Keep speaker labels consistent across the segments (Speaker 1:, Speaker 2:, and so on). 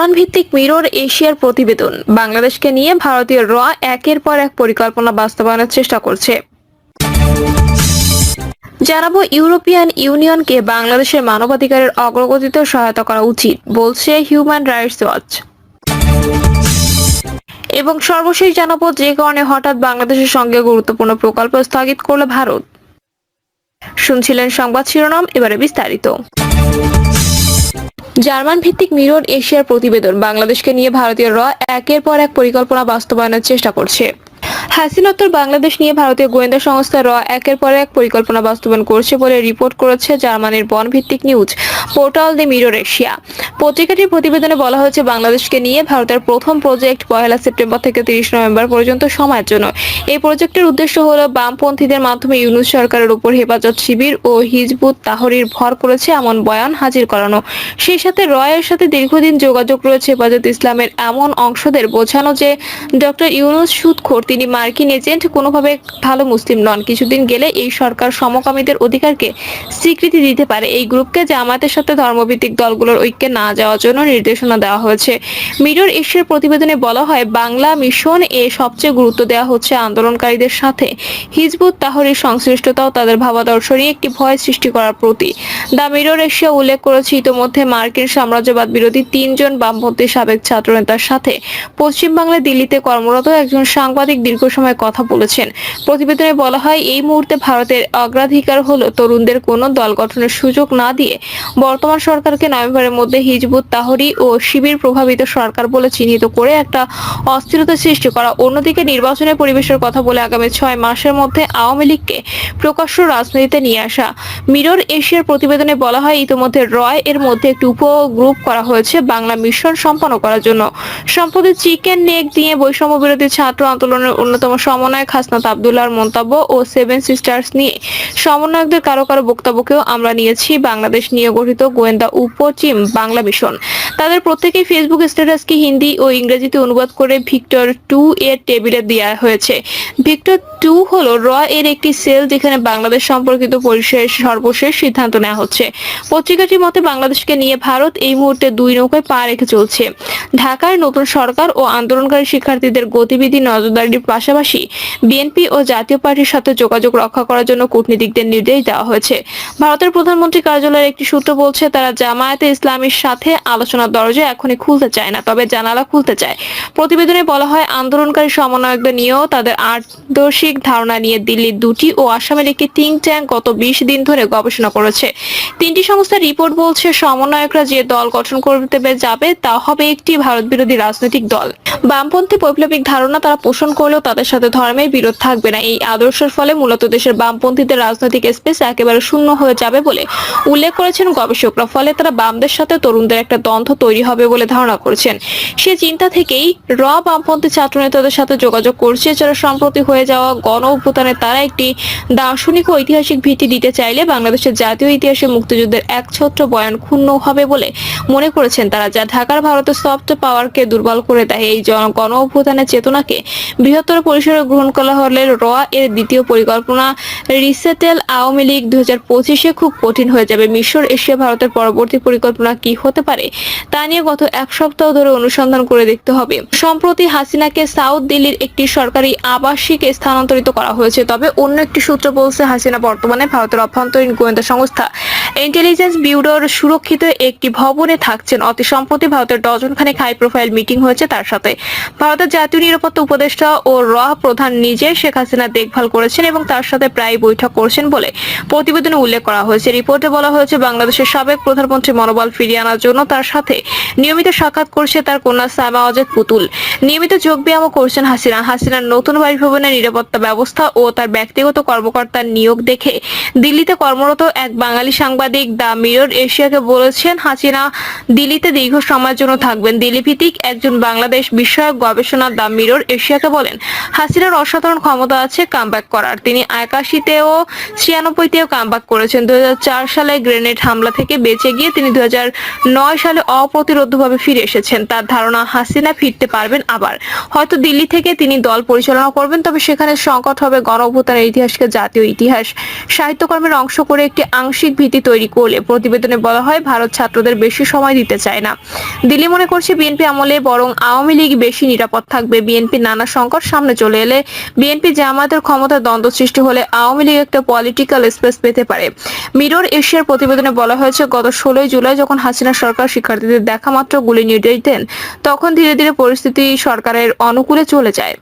Speaker 1: German ভিত্তিক mirror এশিয়ার প্রতিবেদন। বাংলাদেশকে নিয়ে ভারতীয় র একের পর এক পরিকল্পনা বাস্তবায়নের চেষ্টা করছে। জানাব, ইউরোপিয়ান ইউনিয়নকে বাংলাদেশের মানবাধিকারের অগ্রগতিতে সহায়তা করা উচিত, বলছে হিউম্যান রাইটস ওয়াচ। এবং সর্বশেষ জানাব, যে কারণে হঠাৎ বাংলাদেশের সঙ্গে গুরুত্বপূর্ণ প্রকল্প স্থগিত করল ভারত। শুনছিলেন সংবাদ শিরোনাম, এবারে বিস্তারিত। জার্মান ভিত্তিক মিরর এশিয়ার প্রতিবেদন। বাংলাদেশকে নিয়ে ভারতীয় র একের পর এক পরিকল্পনা বাস্তবায়নের চেষ্টা করছে। হাসিনোত্তর বাংলাদেশ নিয়ে ভারতীয় গোয়েন্দা সংস্থা র একের পর এক পরিকল্পনা বাস্তবায়ন করছে বলে রিপোর্ট করেছে জার্মানির বন ভিত্তিক news portal the Mirror Asia. পত্রিকাটির প্রতিবেদনে বলা হয়েছে, বাংলাদেশকে নিয়ে ভারতের প্রথম প্রজেক্ট পয়লা সেপ্টেম্বর থেকে তিরিশ নভেম্বর পর্যন্ত সময়ের জন্য। এই প্রজেক্টের উদ্দেশ্য হল বামপন্থীদের মাধ্যমে ইউনুস সরকারের উপর হেফাজত শিবির ও হিজবুত তাহরির ভর করেছে এমন বয়ান হাজির করানো। সেই সাথে রয়ের সাথে দীর্ঘদিন যোগাযোগ রয়েছে হেফাজত ইসলামের এমন অংশদের বোঝানো যে ডক্টর ইউনুস সুদখোর তিনি মার্কিন এজেন্ট কোনোভাবে ভালো মুসলিম নন। কিছুদিন গেলে এই সরকার সমকামীদের অধিকারকে স্বীকৃতি দিতে পারে এই গ্রুপকে জামায়াতের সাথে ধর্মভিত্তিক দলগুলোর ঐক্যে না যাওয়ার জন্য নির্দেশনা দেওয়া হয়েছে। মিরর এশিয়ার প্রতিবেদনে বলা হয়, বাংলা মিশন এ সবচেয়ে গুরুত্ব দেওয়া হচ্ছে আন্দোলনকারীদের সাথে। হিজবুত তাহরির সংশ্লিষ্টতা ও তাদের ভাবাদর্শনই একটি ভয় সৃষ্টি করার প্রতি। দ্য মিরর এশিয়া উল্লেখ করেছে, ইতোমধ্যে মার্কিন সাম্রাজ্যবাদ বিরোধী তিনজন বামপন্থী সাবেক ছাত্রনেতার সাথে পশ্চিমবাংলায় দিল্লিতে কর্মরত একজন সাংবাদিক দীর্ঘ সময় কথা বলেছেন। প্রতিবেদনে বলা হয়, এই মুহূর্তে ভারতের অগ্রাধিকার হলো তরুণদের কোনো দল গঠনের সুযোগ না দিয়ে বর্তমান সরকারকে নভেম্বরের মধ্যে হিজবুত তাহরি ও শিবির প্রভাবিত সরকার বলে চিহ্নিত করে একটা অস্থিরতা সৃষ্টি করা। অন্যদিকে নির্বাচনের পরিবেশের কথা বলে আগামী ছয় মাসের মধ্যে আওয়ামী লীগকে প্রকাশ্য রাজনীতিতে নিয়ে আসা। মিরর এশিয়ার প্রতিবেদনে বলা হয়, ইতিমধ্যে রয় এর মধ্যে একটি উপগ্রুপ করা হয়েছে বাংলা মিশন সম্পন্ন করার জন্য। সম্প্রতি চিকেন নেক দিয়ে বৈষম্য বিরোধী ছাত্র আন্দোলনের অন্যতম সমন্বয়ক হাসনাত আবদুল্লাহর মন্তব্য ও সেভেন সিস্টার্স নিয়ে সমন্বয়কদের কারও কারও বক্তব্যকেও আমরা নিয়েছি। বাংলাদেশ নিয়ে গঠিত গোয়েন্দা উপচিম বাংলা মিশন। তাদের প্রত্যেকেই ফেসবুক স্ট্যাটাসকে হিন্দি ও ইংরেজিতে অনুবাদ করে ভিক্টর টু এর টেবিলে দেওয়া হয়েছে। ভিক্টর টু হলো র এর একটি সেল যেখানে বাংলাদেশ সম্পর্কিত পরিশেষ সর্বশেষ সিদ্ধান্ত নেওয়া হচ্ছে। পত্রিকাটির মতে বাংলাদেশকে নিয়ে ভারত এই মুহূর্তে দুই নৌকায় পা রেখে চলছে। ঢাকার নতুন সরকার ও আন্দোলনকারী শিক্ষার্থীদের গতিবিধি নজরদারির পাশাপাশি বিএনপি ও জাতীয় পার্টির সাথে যোগাযোগ রক্ষা করার জন্য কূটনীতিকদের নির্দেশ দেওয়া হয়েছে। ভারতের প্রধানমন্ত্রী কার্যালয়ের একটি সূত্র বলছে, তারা জামায়াতে ইসলামীর সাথে আলোচনার দরজা এখনই খুলতে চায় না, তবে জানালা খুলতে চায়। প্রতিবেদনে বলা হয়, আন্দোলনকারী সমন্বয়কদের নিয়েও তাদের আদর্শিক ধারণা নিয়ে দিল্লির দুটি ও আসামের একটি থিঙ্ক ট্যাঙ্ক গত বিশ দিন ধরে গবেষণা করেছে। তিনটি সংস্থার রিপোর্ট বলছে, সমন্বয়করা যে দল গঠন করতে যাবে তা হবে একটি ভারত বিরোধী রাজনৈতিক দল। বামপন্থী বৈপ্লবিক ধারণা তারা পোষণ করলেও তাদের সাথে ধর্মের বিরোধ থাকবে না। এই আদর্শের ফলে মূলত দেশের বামপন্থীদের রাজনৈতিক স্পেস একেবারে শূন্য হয়ে যাবে বলে উল্লেখ করেছেন গবেষকরা। ফলে তারা বামদের সাথে তরুণদের একটা দ্বন্দ্ব তৈরি হবে বলে ধারণা করেছেন। সে চিন্তা থেকেই র বামপন্থী ছাত্রনেতাদের সাথে যোগাযোগ করছে, যারা সম্প্রতি হয়ে যাওয়া গণ অভ্যুত্থানে তারা একটি দার্শনিক ও ঐতিহাসিক ভিত্তি দিতে চাইলে বাংলাদেশের জাতীয় ইতিহাসে মুক্তিযুদ্ধের একছত্র বয়ান ক্ষুণ্ণ হবে বলে মনে করেছেন তারা, যা ঢাকার ভারতের সফট পাওয়ারকে দুর্বল করে দেয়। এই গণ অভ্যুত্থানের চেতনাকে বৃহত্তর পরিসরে গ্রহণ করা হলে র এর দ্বিতীয় পরিকল্পনা রিসেটেল আওয়ামী লীগ দুই হাজার খুব কঠিন হয়ে যাবে। মিশর, এশিয়া, ভারতের পরবর্তী পরিকল্পনা কি হতে পারে তা নিয়ে গত এক সপ্তাহ ধরে অনুসন্ধান করে দেখতে হবে। সম্প্রতি হাসিনাকে সাউথ দিল্লির একটি সরকারি আবাসিক স্থানান্তরিত করা হয়েছে, তবে অন্য একটি সূত্র বলছে হাসিনা বর্তমানে ভারতের অভ্যন্তরীণ গোয়েন্দা সংস্থা ইন্টেলিজেন্স ব্যুরোর সুরক্ষিত একটি ভবনে থাকছেন। অতি সম্প্রতি ভারতের ডজনখানেক হাই প্রোফাইল মিটিং হয়েছে তার সাথে। ভারতের জাতীয় নিরাপত্তা উপদেষ্টা ও র প্রধান নিজে শেখ হাসিনা দেখভাল করেছেন এবং তার সাথে প্রায় বৈঠক করছেন বলে প্রতিবেদনে উল্লেখ করা হয়েছে। রিপোর্টে বলা হয়েছে, বাংলাদেশের সাবেক প্রধানমন্ত্রী মনোবল ফিরিয়ে আনার জন্য তার সাথে নিয়মিত সাক্ষাৎ করছে তার কন্যা সাইমা অজেদ পুতুল। নিয়মিত যোগ ব্যায়ামও করছেন হাসিনা। হাসিনার নতুন বাসভবনের নিরাপত্তা ব্যবস্থা ও তার ব্যক্তিগত কর্মকর্তার নিয়োগ দেখে দিল্লিতে কর্মরত এক বাঙালি সাংবাদিক দ্য মিরর এশিয়াকে বলেছেন, হাসিনা দিল্লিতে দীর্ঘ সময়ের জন্য থাকবেন। দিল্লি ভিত্তিক একজন বাংলাদেশ বিষয়ক গবেষণা দ্য মিরর এশিয়াকে বলেন হাসিনার অসাধারণ ক্ষমতা আছে কামব্যাক করার। তিনি একাশিতেও ছিয়ানব্বইতেও কামব্যাক করেছেন। দু সালে গ্রেনেড হামলা থেকে বেঁচে গিয়ে তিনি দু সালে অপ্রতিরোধ্যভাবে ফিরে এসেছেন। তার ধারণা, হাসিনা ফিরতে পারবেন আবার। হয়তো দিল্লি থেকে তিনি দল পরিচালনা করবেন, তবে সেখানে সংকট হবে গণ অভ্যুত্থানের ইতিহাসকে জাতীয় ইতিহাস। সাহিত্যকর্মের অংশ করে একটি আংশিক ভীতি তৈরি করলে প্রতিবেদনে বলা হয়, ভারত ছাত্রদের বেশি সময় দিতে চায় না। দিল্লি মনে করছে, বিএনপি আমলে বরং আওয়ামী লীগ বেশি নিরাপদ থাকবে। বিএনপি নানা সংকট সামনে চলে এলে বিএনপি জামায়াতের ক্ষমতার দ্বন্দ্ব সৃষ্টি হলে আওয়ামী লীগ একটা পলিটিক্যাল স্পেস পেতে পারে। মিরর এশিয়ার প্রতিবেদনে বলা হয়েছে, গত ষোলোই জুলাই যখন হাসিনা সরকার শিক্ষার্থীদের দেখা মাত্র গুলি নির্দেশ দেন, তখন ধীরে ধীরে পরিস্থিতি সরকারের অনুকূলে চলে যায়।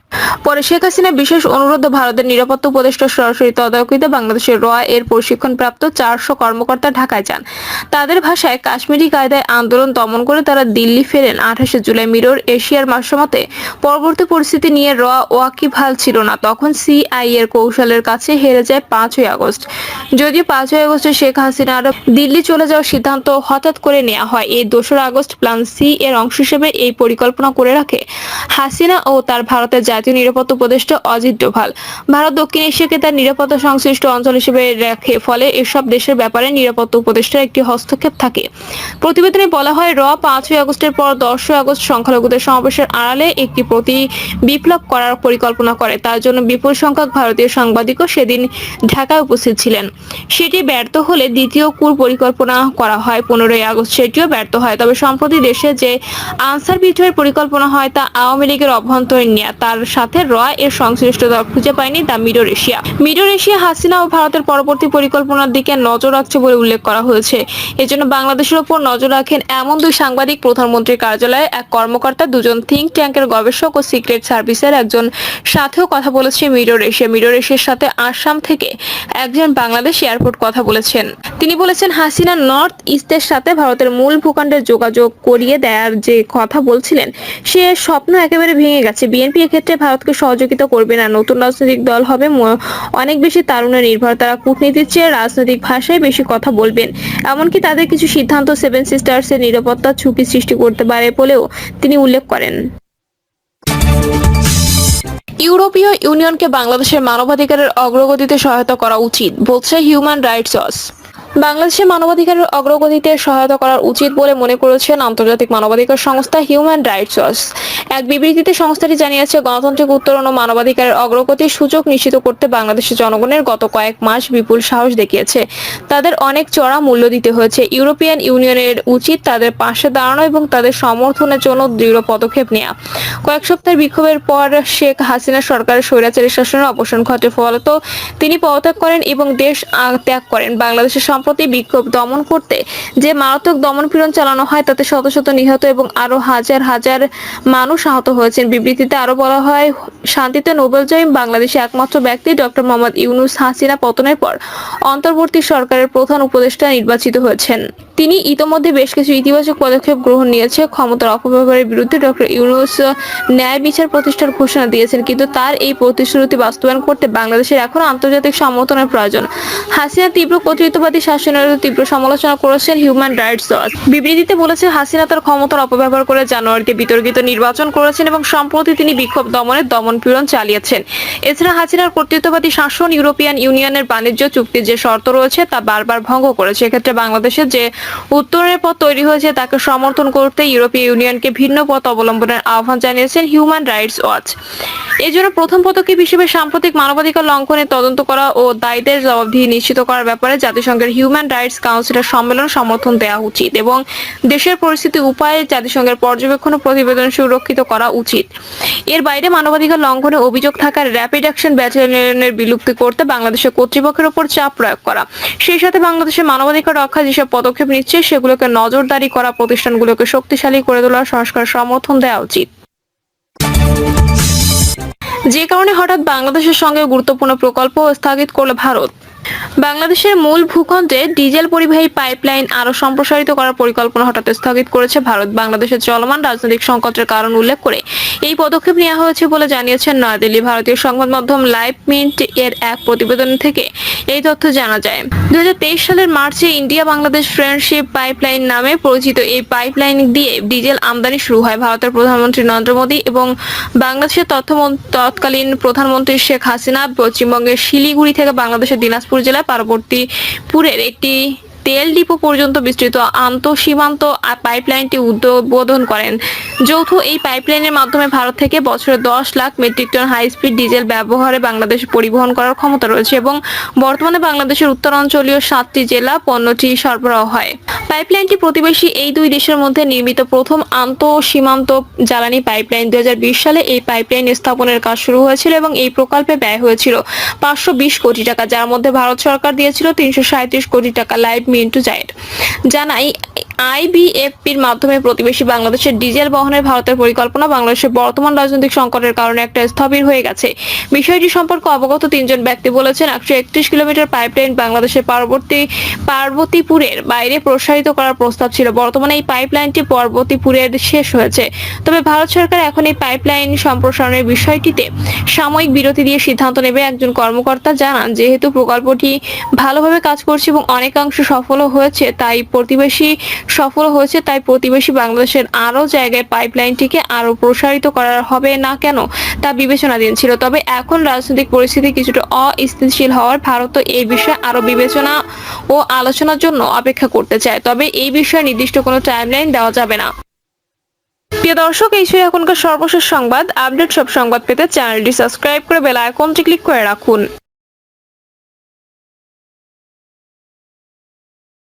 Speaker 1: পরে শেখ হাসিনা বিশেষ অনুরোধ ভারতের নিরাপত্তা উপদেষ্টা সরাসরি তদারকিতে বাংলাদেশের র এর প্রশিক্ষণপ্রাপ্ত চারশো কর্মকর্তা ঢাকায় যান। তাদের ভাষায় কাশ্মীরি কায়দায় আন্দোলন দমন করে তারা দিল্লি ফেরেন আঠাশে জুলাই মিরর এশিয়ার মাসমতে পরবর্তী পরিস্থিতি নিয়ে র ওয়াকিবহাল ছিল না। তখন সিআই এর কৌশলের কাছে হেরে যায় পাঁচই আগস্ট। যদিও পাঁচই আগস্টে শেখ হাসিনার দিল্লি চলে যাওয়ার সিদ্ধান্ত হঠাৎ করে নেওয়া হয়, এই দোসরা আগস্ট প্ল্যান সি এর অংশ হিসেবে এই পরিকল্পনা করে রাখে হাসিনা ও তার ভারতের জাতীয় নিরাপত্তা উপদেষ্টা অজিত ডোভাল। ভারত দক্ষিণ এশিয়াকে তার নিরাপত্তা সংশ্লিষ্ট অঞ্চল হিসেবে রাখে, ফলে এসব দেশের ব্যাপারে নিরাপত্তা উপদেষ্টার একটি হস্তক্ষেপ থাকে। প্রতিবেদনে বলা হয়, র পাঁচই আগস্টের পর দশই আগস্ট সংখ্যালঘুদের সমাবেশের আড়ালে একটি প্রতি বিপ্লব করার পরিকল্পনা করে। তার জন্য বিপুল সংখ্যক ভারতীয় সাংবাদিকও সেদিন ঢাকায় উপস্থিত ছিলেন। সেটি ব্যর্থ হলে দ্বিতীয় কুর পরিকল্পনা করা হয়, পনেরোই আগস্ট সেটিও ব্যর্থ হয়। তবে সম্প্রতি দেশে যে আনসার বিদ্রোহের পরিকল্পনা হয় তা আওয়ামী লীগের অভ্যন্তরীণ নিয়ে। তার সাথে র এর সংশ্লিষ্টতা খুঁজে পায়নি the Mirror Asia. Mirror Asia, Hasina ও ভারতের পরবর্তী পরিকল্পনার দিকে নজর রাখছে বলে উল্লেখ করা হয়েছে। এজন্য বাংলাদেশের ওপর নজর রাখেন এমন দুই সাংবাদিক প্রধানমন্ত্রীর কার্যালয়ে। এক কর্মকর্তা, দুজন থিঙ্ক ট্যাঙ্কের গবেষক ও সিক্রেট সার্ভিসের একজন সাথেও কথা বলেছে মিডর এশিয়া। মিডর এশিয়ার সাথে আসাম থেকে একজন বাংলাদেশ এয়ারপোর্ট কথা বলেছেন। তিনি বলেছেন, হাসিনা নর্থ ইস্টের সাথে ভারতের মূল ভূখণ্ডের যোগাযোগ করিয়ে দেওয়ার যে কথা বলছিলেন, সে স্বপ্ন একেবারে ভেঙে গেছে। বিএনপি এক্ষেত্রে ভারতকে সহযোগিতা করবে না। নতুন রাজনৈতিক দল হবে অনেক বেশি তারুণ্যের নির্ভর। তারা কূটনীতির চেয়ে রাজনৈতিক ভাষায় বেশি কথা বলবেন। এমনকি তাদের কিছু সিদ্ধান্ত সেভেন সিস্টার্সের নিরাপত্তা ঝুঁকি সৃষ্টি করতে পারে বলেও তিনি উল্লেখ করেন। ইউরোপীয় ইউনিয়নকে বাংলাদেশের মানবাধিকারের অগ্রগতিতে সহায়তা করা উচিত বলছে হিউম্যান রাইটস ওয়াচ বাংলাদেশের মানবাধিকারের অগ্রগতিতে সহায়তা করা উচিত বলে মনে করেছেন আন্তর্জাতিক মানবাধিকার সংস্থা হিউম্যান রাইটস ওয়াচ এক বিবৃতিতে সংস্থাটি জানিয়েছে, গণতান্ত্রিক উত্তরণ ও মানবাধিকারের অগ্রগতির সুযোগ নিশ্চিত করতে বাংলাদেশের জনগণের গত কয়েক মাস বিপুল সাহস দেখিয়েছে। তাদের অনেক চড়া মূল্য দিতে হয়েছে। ইউরোপিয়ান ইউনিয়নের উচিত তাদের পাশে দাঁড়ানো এবং তাদের সমর্থনের জন্য দৃঢ় পদক্ষেপ নেওয়া কয়েক সপ্তাহের বিক্ষোভের পর শেখ হাসিনা সরকারের স্বৈরাচারী শাসনের অবসান ঘটে। ফলত তিনি পদত্যাগ করেন এবং দেশ ত্যাগ করেন। বাংলাদেশের সম্প্রতি বিক্ষোভ দমন করতে যে মারাত্মক দমনপীড়ন চালানো হয়, তাতে শত শত নিহত এবং আরও হাজার হাজার মানুষ আহত হয়েছেন। বিবৃতিতে আরও বলা হয়, শান্তিতে নোবেলজয়ী বাংলাদেশে একমাত্র ব্যক্তি ডক্টর মোহাম্মদ ইউনুস হাসিনা পতনের পর অন্তর্বর্তী সরকারের প্রধান উপদেষ্টা নির্বাচিত হয়েছেন। তিনি ইতোমধ্যে বেশ কিছু ইতিবাচক পদক্ষেপ গ্রহণ নিয়েছে। ক্ষমতার অপব্যবহারের বিরুদ্ধে ডক্টর ইউনুস ন্যায় বিচার প্রতিষ্ঠার ঘোষণা দিয়েছেন, কিন্তু তার এই প্রতিশ্রুতি বাস্তবায়ন করতে বাংলাদেশের এখনও আন্তর্জাতিক সমর্থনের প্রয়োজন। হাসিনা তীব্র কর্তৃত্ববাদী শাসনের তীব্র সমালোচনা করেছেন হিউম্যান রাইটস ওয়াচ বিবৃতিতে বলেছে, হাসিনা তার ক্ষমতার অপব্যবহার করে জানুয়ারিতে বিতর্কিত নির্বাচন করেছেন এবং সম্প্রতি তিনি বিক্ষোভ দমনের দমন পীড়ন চালিয়েছেন। এছাড়া হাসিনার কর্তৃত্ববাদী শাসন ইউরোপিয়ান ইউনিয়নের বাণিজ্য চুক্তির যে শর্ত রয়েছে, তা বারবার ভঙ্গ করেছে। এক্ষেত্রে বাংলাদেশের যে উত্তরের পথ তৈরি হয়েছে, তাকে সমর্থন করতে ইউরোপীয় ইউনিয়নকে ভিন্ন পথ অবলম্বনের আহ্বান জানিয়েছেন হিউম্যান রাইটস ওয়াচ এই জন্য প্রথম পদক্ষেপ হিসেবে সাম্প্রতিক মানবাধিকার লঙ্ঘনের তদন্ত করা ও দায়ীদের জবাবদিহি নিশ্চিত করার ব্যাপারে জাতিসংঘের হিউম্যান রাইটস কাউন্সিলের সম্মেলন সমর্থন দেওয়া উচিত এবং দেশের পরিস্থিতি উপায়ে জাতিসংঘের পর্যবেক্ষণ প্রতিবেদন সুরক্ষিত করা উচিত। এর বাইরে মানবাধিকার লঙ্ঘনে অভিযোগ থাকার র্যাপিড অ্যাকশন ব্যাটালিয়নের বিলুপ্তি করতে বাংলাদেশের কর্তৃপক্ষের উপর চাপ প্রয়োগ করা। সেই সাথে বাংলাদেশের মানবাধিকার রক্ষা যেসব পদক্ষেপ নিচ্ছে, সেগুলোকে নজরদারি করা প্রতিষ্ঠানগুলোকে শক্তিশালী করে তোলার সংস্কার সমর্থন দেওয়া উচিত। যে কারণে হঠাৎ বাংলাদেশের সঙ্গে গুরুত্বপূর্ণ প্রকল্প স্থগিত করল ভারত। বাংলাদেশের মূল ভূখণ্ডে ডিজেল পরিবাহী পাইপলাইন আরও সম্প্রসারিত করার পরিকল্পনা হঠাৎ স্থগিত করেছে ভারত। বাংলাদেশের চলমান রাজনৈতিক সংকটের কারণ উল্লেখ করে এই পদক্ষেপ নেওয়া হয়েছে বলে জানিয়েছেন নয়াদিল্লি ভারতীয় সংবাদ মাধ্যম লাইভ মিন্ট এর এক প্রতিবেদন থেকে এই তথ্য জানা যায়। দু সালের মার্চে ইন্ডিয়া বাংলাদেশ ফ্রেন্ডশিপ পাইপলাইন নামে পরিচিত এই পাইপলাইন দিয়ে ডিজেল আমদানি শুরু হয়। ভারতের প্রধানমন্ত্রী নরেন্দ্র মোদী এবং বাংলাদেশের তৎকালীন প্রধানমন্ত্রী শেখ হাসিনা পশ্চিমবঙ্গের শিলিগুড়ি থেকে বাংলাদেশের দিনাজপুর জেলার পার্বতীপুরের একটি তেল ডিপো পর্যন্ত বিস্তৃত আন্তঃসীমান্ত সীমান্ত পাইপলাইনটি উদ্বোধন করেন। যৌথ এই পাইপলাইনের মাধ্যমে ভারত থেকে বছরে দশ lakh metric ton high speed diesel ব্যবহারে বাংলাদেশ পরিবহন করার ক্ষমতা রয়েছে এবং বর্তমানে বাংলাদেশের উত্তরাঞ্চলীয় সাতটি জেলা পণ্যটি সরবরাহ হয়। পাইপলাইনটি প্রতিবেশী এই দুই দেশের মধ্যে নির্মিত প্রথম আন্তঃসীমান্ত জ্বালানি পাইপলাইন। দু হাজার বিশ সালে এই পাইপলাইন স্থাপনের কাজ শুরু হয়েছিল এবং এই প্রকল্পে ব্যয় হয়েছিল পাঁচশো বিশ কোটি টাকা, যার মধ্যে ভারত সরকার দিয়েছিল তিনশো কোটি টাকা, লাইভ মিন্টু জাইড জানাই আইবিএফপির মাধ্যমে প্রতিবেশী বাংলাদেশের ডিজেল বহনের ভারতের পরিকল্পনা বাংলাদেশের বর্তমান রাজনৈতিক সংকটের কারণে একটা স্থবির হয়ে গেছে। বিষয়টি সম্পর্কে অবগত তিনজন ব্যক্তি বলেছেন, একশো একত্রিশ কিলোমিটার পাইপলাইন বাংলাদেশের পার্বতী পার্বতীপুরের বাইরে প্রসারিত করার প্রস্তাব ছিল। বর্তমানে এই পাইপলাইনটি পার্বতীপুরের শেষ হয়েছে। তবে ভারত সরকার এখন এই পাইপলাইন সম্প্রসারণের বিষয়টিতে সাময়িক বিরতি দিয়ে সিদ্ধান্ত নেবে। একজন কর্মকর্তা জানান, যেহেতু প্রকল্পটি ভালোভাবে কাজ করছে এবং অনেকাংশ সফল হয়েছে, তাই প্রতিবেশী সফল হয়েছে, তাই প্রতিবেশী বাংলাদেশের আরও জায়গায় পাইপলাইনটিকে আরও প্রসারিত করা হবে না কেন তা বিবেচনাধীন ছিল। তবে এখন রাজনৈতিক পরিস্থিতি কিছুটা অস্থিতিশীল হওয়ার ভারত এই বিষয়ে আরও বিবেচনা ও আলোচনার জন্য অপেক্ষা করতে চায়। তবে এই বিষয়ে নির্দিষ্ট কোনো টাইমলাইন দেওয়া যাবে না। প্রিয় দর্শক, এই ছিল এখনকার সর্বশেষ সংবাদ। আপডেট সব সংবাদ পেতে চ্যানেলটি সাবস্ক্রাইব করে বেল আইকনটি ক্লিক করে রাখুন।